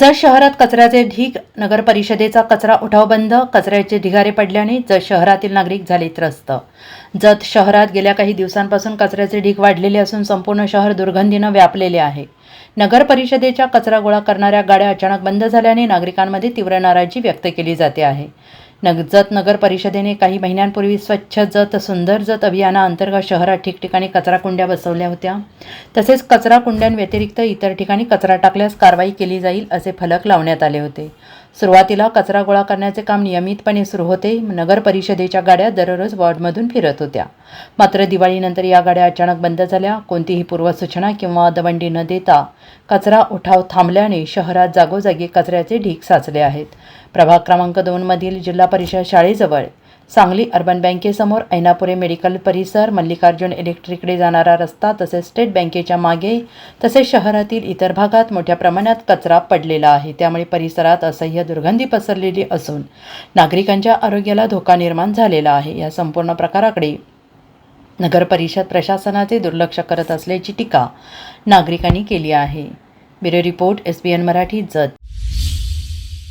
जत शहरात कचऱ्याचे ढीग नगर परिषदेचा कचरा उठाव बंद कचऱ्याचे ढिगारे पडल्याने जत शहरातील नागरिक झाले त्रस्त. जत शहरात गेल्या काही दिवसांपासून कचऱ्याचे ढीग वाढलेले असून संपूर्ण शहर दुर्गंधीनं व्यापलेले आहे. नगर परिषदेच्या कचरा गोळा करणाऱ्या गाड्या अचानक बंद झाल्याने नागरिकांमध्ये तीव्र नाराजी व्यक्त केली जाते आहे. नग जत नगर परिषदेने काही महिन्यांपूर्वी स्वच्छ जत सुंदर जत अभियानाअंतर्गत शहरात ठिकठिकाणी कचरा कुंड्या बसवल्या होत्या. तसेच कचरा कुंड्यांव्यतिरिक्त इतर ठिकाणी कचरा टाकल्यास कारवाई केली जाईल असे फलक लावण्यात आले होते. सुरुवातीला कचरा गोळा करण्याचे काम नियमितपणे सुरू होते. नगर परिषदेच्या गाड्या दररोज वॉर्डमधून फिरत होत्या. मात्र दिवाळीनंतर या गाड्या अचानक बंद झाल्या. कोणतीही पूर्वसूचना किंवा दवंडी न देता कचरा उठाव थांबल्याने शहरात जागोजागी कचऱ्याचे ढीग साचले आहेत. प्रभाग क्रमांक दोनमधील जिल्हा परिषद शाळेजवळ सांगली अर्बन बँकेसमोर ऐनापुरे मेडिकल परिसर मल्लिकार्जुन इलेक्ट्रिकडे जाणारा रस्ता तसेच स्टेट बँकेच्या मागे तसेच शहरातील इतर भागात मोठ्या प्रमाणात कचरा पडलेला आहे. त्यामुळे परिसरात असह्य दुर्गंधी पसरलेली असून नागरिकांच्या आरोग्याला धोका निर्माण झालेला आहे. या संपूर्ण प्रकाराकडे नगर परिषद प्रशासनाचे दुर्लक्ष करत असल्याची टीका नागरिकांनी केली आहे. Bureau report S B N Marathi Jat.